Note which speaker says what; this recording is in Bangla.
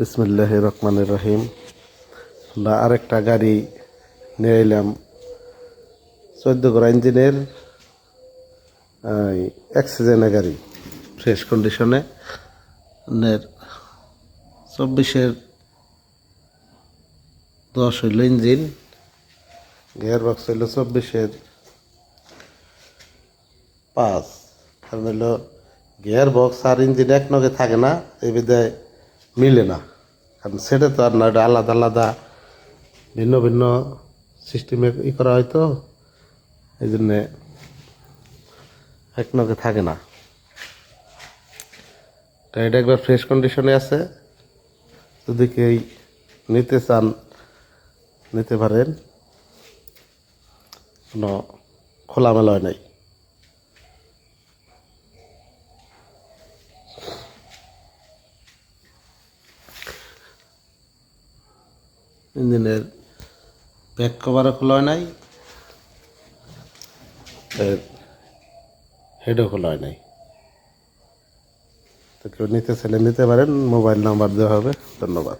Speaker 1: বিসমুল্লাহ রহমানুর রহিম। আমরা আরেকটা গাড়ি নিয়ে এলাম। চোদ্দ গোড়া ইঞ্জিনের অ্যাক্সিজেনের গাড়ি। ফ্রেশ কন্ডিশনে। চব্বিশের দশ হইল ইঞ্জিন। গিয়ার বক্স হইল চব্বিশের পাঁচ। কারণ হইল গিয়ার বক্স আর ইঞ্জিন এক নগে থাকে না, এই বিধায় মিলে না। কারণ সেটা তো আর না ওটা আলাদা আলাদা, ভিন্ন ভিন্ন সিস্টেমে ই করা হয় তো। এই জন্যে এক নগে থাকে না। তো এটা একবার ফ্রেশ কন্ডিশনে আছে। যদি কেউ নিতে চান, নিতে পারেন, কোনো খোলামেলা হয় নাই। ইঞ্জিনের ব্যাক কভারও খোলা হয় নাই হেডও খোলা হয় নাই। তো কেউ নিতে চাইলে নিতে পারেন মোবাইল নাম্বার দেওয়া হবে, ধন্যবাদ।